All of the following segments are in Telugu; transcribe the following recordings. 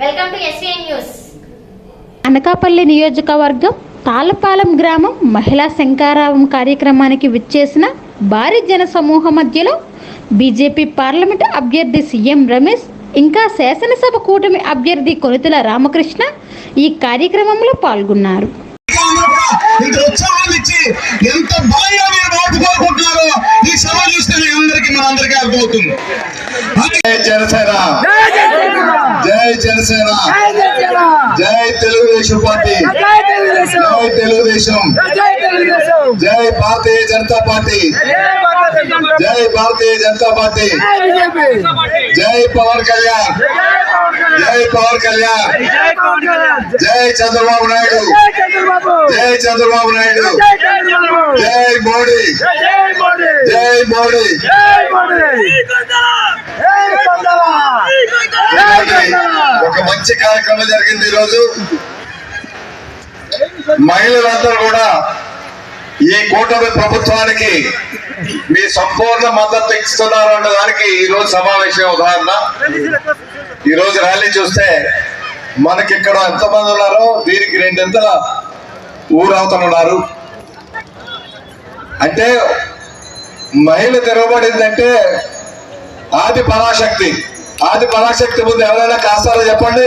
Welcome to SVN news Anakapalli నియోజకవర్గం తాళపాలెం గ్రామం మహిళా శంకారావం కార్యక్రమానికి విచ్చేసిన భారీ జన సమూహం మధ్యలో బీజేపీ పార్లమెంటు అభ్యర్థి సీఎం రమేష్ ఇంకా శాసనసభ కూటమి అభ్యర్థి కొనితెల రామకృష్ణ ఈ కార్యక్రమంలో పాల్గొన్నారు. ఇంత ఉత్సాహాన్ని ఇచ్చి ఎంత బలంగా మీరు ఓటు కోరుకుంటున్నారో ఈ సభ చూస్తే మీ అందరికీ మన అందరికీ అర్థమవుతుంది జై జనసేన! జనసేన. జై తెలుగుదేశం పార్టీ. జై తెలుగుదేశం. జై భారతీయ జనతా పార్టీ. జై భారతీయ జనతా పార్టీ. జై పవన్ కళ్యాణ్. జై పవన్ కళ్యాణ్. జై చంద్రబాబు నాయుడు. జై చంద్రబాబు. నాయుడు. జై మోడీ. జై మోడీ. ఒక మంచి కార్యక్రమం జరిగింది ఈరోజు. మహిళలందరూ కూడా ఈ కూటమి ప్రభుత్వానికి మీ సంపూర్ణ మద్దతు ఇస్తున్నారు అన్న దానికి ఈ రోజు సమావేశం ఉదాహరణ. ఈ రోజు ర్యాలీ చూస్తే మనకి ఇక్కడ ఎంతమంది ఉన్నారో దీనికి రెండింతల ఊరవుతున్నారు అంటే మహిళ తిరగబడిందంటే ఆది పరాశక్తి. ఆది పరాశక్తి ముందు ఎవరైనా కాస్తారో చెప్పండి.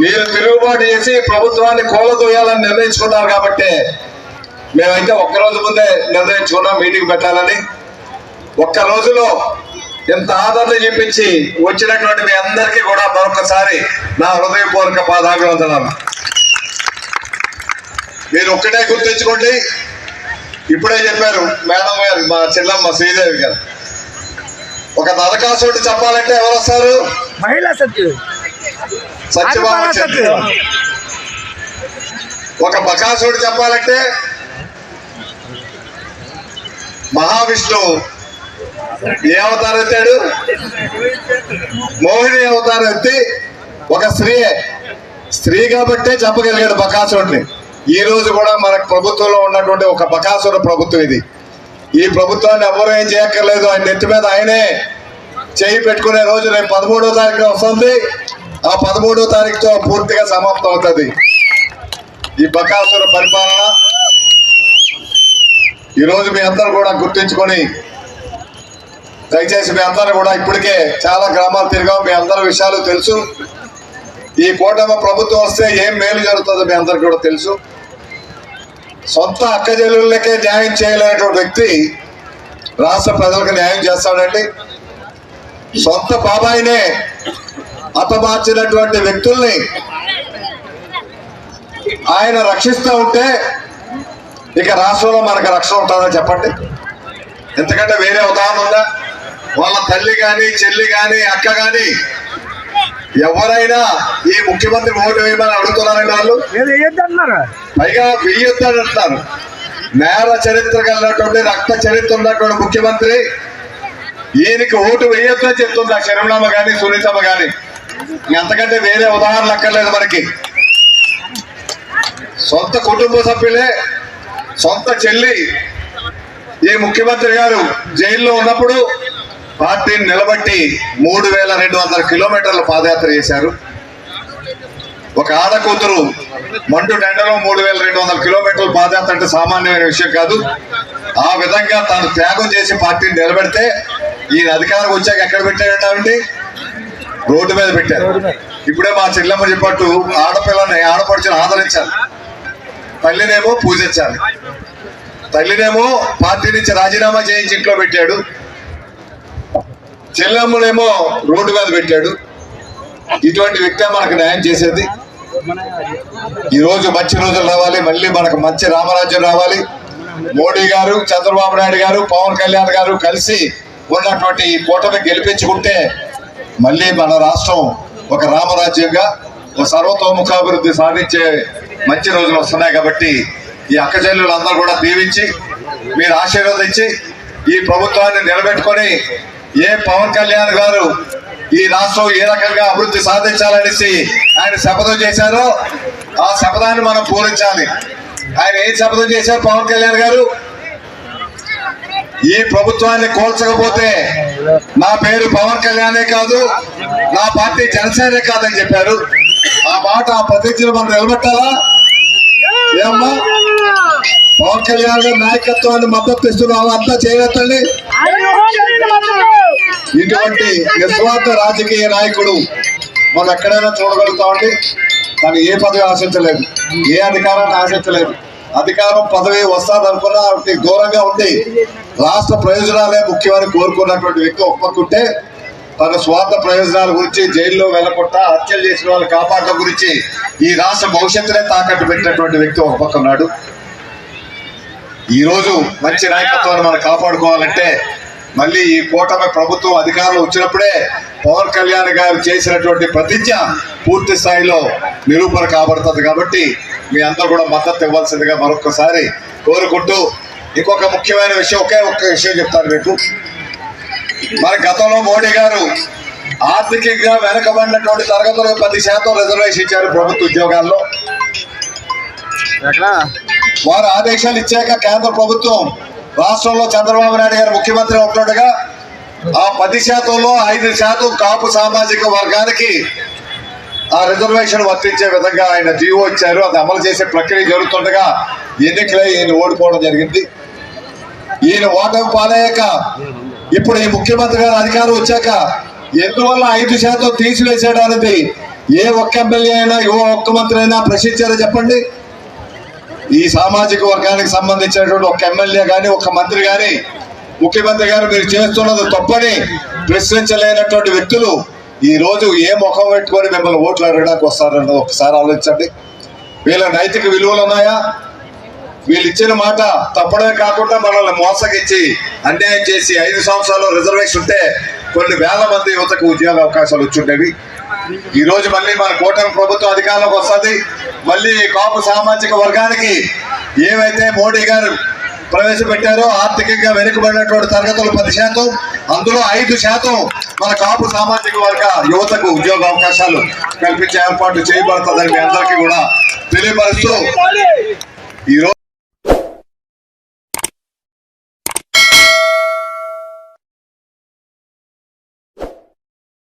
మీరు తిరుగుబాటు చేసి ప్రభుత్వాన్ని కూలదోయాలని నిర్ణయించుకున్నారు కాబట్టి మేమైతే ఒక్క రోజు ముందే నిర్ణయించుకున్నాం మీటింగ్ పెట్టాలని. ఒక్క రోజులో ఎంత ఆదరణ చూపించి వచ్చినటువంటి మీ అందరికీ కూడా మరొకసారి నా హృదయపూర్వక పాదాభివందనాలు. మీరు ఒక్కటే గుర్తుంచుకోండి. ఇప్పుడే చెప్పారు మేడం గారు మా చెల్లమ్మ శ్రీదేవి గారు. ఒక నరకాసుడు చెప్పాలంటే ఎవరు వస్తారు? మహిళా సత్యు సత్యభామ ఒక బకాసుడు చెప్పాలంటే మహావిష్ణువు. ఏ అవతారం ఎత్తాడు? మోహిని అవతారం ఎత్తి ఒక స్త్రీయే. స్త్రీ కాబట్టే చెప్పగలిగాడు బకాసుడిని ఈ రోజు కూడా మన ప్రభుత్వంలో ఉన్నటువంటి ఒక బకాసుర ప్రభుత్వం ఇది. ఈ ప్రభుత్వాన్ని ఎవరు ఏం చేయక్కర్లేదు. ఆయన నెత్తి మీద ఆయనే చేయి పెట్టుకునే రోజు రేపు పదమూడో తారీఖున వస్తుంది. ఆ పదమూడో తారీఖుతో పూర్తిగా సమాప్తం అవుతుంది. ఈ బకాసుర పరిపాలన ఈరోజు మీ అందరూ కూడా గుర్తుంచుకొని దయచేసి మీ అందరూ కూడా ఇప్పటికే చాలా గ్రామాలు తిరిగాం. మీ అందరి విషయాలు తెలుసు. ఈ కూటమి ప్రభుత్వం వస్తే ఏం మేలు జరుగుతుందో మీ అందరికి కూడా తెలుసు. సొంత అక్కజల్లులకే న్యాయం చేయలేనటువంటి వ్యక్తి రాష్ట్ర ప్రజలకు న్యాయం చేస్తాడండి. సొంత బాబాయినే హతమార్చినటువంటి వ్యక్తుల్ని ఆయన రక్షిస్తూ ఉంటే ఇక రాష్ట్రంలో మనకు రక్షణ ఉంటుందని చెప్పండి. ఎందుకంటే వేరే ఉదాహరణ ఉందా? వాళ్ళ తల్లి కానీ చెల్లి కానీ అక్క కానీ ఎవరైనా ఈ ముఖ్యమంత్రి ఓటు వేయమని అడుగుతున్నారండి వాళ్ళు? పైగా వెయ్యొద్దని అంటున్నారు నేర చరిత్ర కలిగినటువంటి రక్త చరిత్ర ఉన్నటువంటి ముఖ్యమంత్రి ఈయనకి ఓటు వేయొద్దని చెప్తుంది ఆ శరణమ్మ గాని సునీతమ్మ గాని. అంతకంటే వేరే ఉదాహరణ అక్కర్లేదు మనకి. సొంత కుటుంబ సభ్యులే సొంత చెల్లి ఈ ముఖ్యమంత్రి గారు జైల్లో ఉన్నప్పుడు పార్టీని నిలబట్టి మూడు వేల రెండు వందల కిలోమీటర్ల పాదయాత్ర చేశారు. ఒక ఆడ కూతురు మండు డండలో మూడు వేల రెండు వందల కిలోమీటర్ల పాదయాత్ర అంటే సామాన్యమైన విషయం కాదు. ఆ విధంగా తాను త్యాగం చేసి పార్టీని నిలబెడితే ఈయన అధికారం వచ్చాక ఎక్కడ పెట్టాడండి రోడ్డు మీద పెట్టారు. ఇప్పుడే మా చెల్లెమ్మ చెప్పట్టు ఆడపిల్లని ఆడపడుచుని ఆదరించాలి. తల్లినేమో పూజించాలి. తల్లినేమో పార్టీ నుంచి రాజీనామా చేయించి ఇంట్లో పెట్టాడు. చెల్లెమ్మనేమో రోడ్డు మీద పెట్టాడు. ఇటువంటి వ్యక్తే మనకు న్యాయం చేసేది. ఈ రోజు మంచి రోజులు రావాలి. మళ్ళీ మనకు మంచి రామరాజ్యం రావాలి. మోడీ గారు చంద్రబాబు నాయుడు గారు పవన్ కళ్యాణ్ గారు కలిసి ఉన్నటువంటి ఈ కూటమి గెలిపించుకుంటే మళ్ళీ మన రాష్ట్రం ఒక రామరాజ్యంగా ఒక సర్వతోముఖాభివృద్ధి సాధించే మంచి రోజులు వస్తున్నాయి కాబట్టి ఈ అక్క కూడా దీవించి మీరు ఆశీర్వదించి ఈ ప్రభుత్వాన్ని నిలబెట్టుకొని ఏ పవన్ కళ్యాణ్ గారు ఈ రాష్ట్రం ఏ రకంగా అభివృద్ధి సాధించాలనేసి ఆయన శపథం చేశారో ఆ శపథాన్ని మనం పూరించాలి. ఆయన ఏం శపథం చేశారు? పవన్ కళ్యాణ్ గారు? ఈ ప్రభుత్వాన్ని కోల్చకపోతే నా పేరు పవన్ కళ్యాణే కాదు నా పార్టీ జనసేనే కాదని చెప్పారు. ఆ మాట ఆ ప్రతిజ్ఞలు మనం నిలబెట్టాలా? ఏమ్మా? పవన్ కళ్యాణ్ గారి నాయకత్వాన్ని మద్దతు ఇస్తున్నాము అంతా చేయవచ్చండి ఇటువంటి నిస్వార్థ రాజకీయ నాయకుడు మనం ఎక్కడైనా చూడగలుగుతామండి తను ఏ పదవి ఆశించలేదు ఏ అధికారాన్ని ఆశించలేదు. అధికారం పదవి వస్తాది అనుకున్నా దూరంగా ఉండి రాష్ట్ర ప్రయోజనాలే ముఖ్యమని కోరుకున్నటువంటి వ్యక్తి ఒప్పుకుంటే తన స్వార్థ ప్రయోజనాల గురించి జైల్లో వెళ్ళకుండా హత్యలు చేసిన వాళ్ళు కాపాడడం గురించి ఈ రాష్ట్ర భవిష్యత్తునే తాకట్టు పెట్టినటువంటి వ్యక్తి ఒక పక్క ఈ రోజు మంచి నాయకత్వాన్ని మనం కాపాడుకోవాలంటే మళ్ళీ ఈ కూటమి ప్రభుత్వం అధికారంలో వచ్చినప్పుడే పవన్ కళ్యాణ్ గారు చేసినటువంటి ప్రతిజ్ఞ పూర్తి స్థాయిలో నిరూపణ కాబడుతుంది కాబట్టి మీ అందరూ కూడా మద్దతు ఇవ్వాల్సిందిగా మరొకసారి కోరుకుంటూ ఇంకొక ముఖ్యమైన విషయం ఒకే ఒక్క విషయం చెప్తాను మీకు. మన గతంలో మోడీ గారు ఆర్థికంగా వెనకబడినటువంటి తరగతులకు పది శాతం రిజర్వేషన్ ఇచ్చారు ప్రభుత్వ ఉద్యోగాల్లో. వారు ఆదేశాలు ఇచ్చాక కేంద్ర ప్రభుత్వం రాష్ట్రంలో చంద్రబాబు నాయుడు గారు ముఖ్యమంత్రి ఉంటుండగా ఆ పది శాతంలో ఐదు శాతం కాపు సామాజిక వర్గానికి ఆ రిజర్వేషన్ వర్తించే విధంగా ఆయన జీవో ఇచ్చారు. అది అమలు చేసే ప్రక్రియ జరుగుతుండగా ఎన్నికలే ఈయన ఓడిపోవడం జరిగింది. ఈయన ఓటమి పాలయ్యాక ఇప్పుడు ఈ ముఖ్యమంత్రి గారు అధికారం వచ్చాక ఎందువల్ల ఐదు శాతం తీసివేశాడు అనేది ఏ ఒక్క ఎమ్మెల్యే అయినా ఏ ఒక్క మంత్రి అయినా ప్రశ్నించారో చెప్పండి. ఈ సామాజిక వర్గానికి సంబంధించినటువంటి ఒక ఎమ్మెల్యే గాని ఒక మంత్రి గాని ముఖ్యమంత్రి గారు మీరు చేస్తున్నది తప్పని ప్రశ్నించలేనటువంటి వ్యక్తులు ఈ రోజు ఏ ముఖం పెట్టుకొని మిమ్మల్ని ఓట్లు అడగడానికి వస్తారన్నది ఒకసారి ఆలోచించండి. వీళ్ళ నైతిక విలువలు ఉన్నాయా? వీళ్ళు ఇచ్చిన మాట తప్పడమే కాకుండా మనల్ని మోసగించి అన్యాయం చేసి ఐదు సంవత్సరాలు రిజర్వేషన్ ఉంటే కొన్ని వేల మంది యువతకు ఉద్యోగ అవకాశాలు వచ్చుండేవి ఈ రోజు మళ్ళీ మన కూటమి ప్రభుత్వం అధికారంలోకి వస్తుంది. మళ్ళీ కాపు సామాజిక వర్గానికి ఏవైతే మోడీ గారు ప్రవేశపెట్టారో ఆర్థికంగా వెనుకబడినటువంటి తరగతులు పది శాతం అందులో ఐదు శాతం మన కాపు సామాజిక వర్గ యువతకు ఉద్యోగ అవకాశాలు కల్పించే ఏర్పాటు చేయబడుతుందని మీ అందరికీ కూడా తెలియపరుస్తూ ఈ రోజు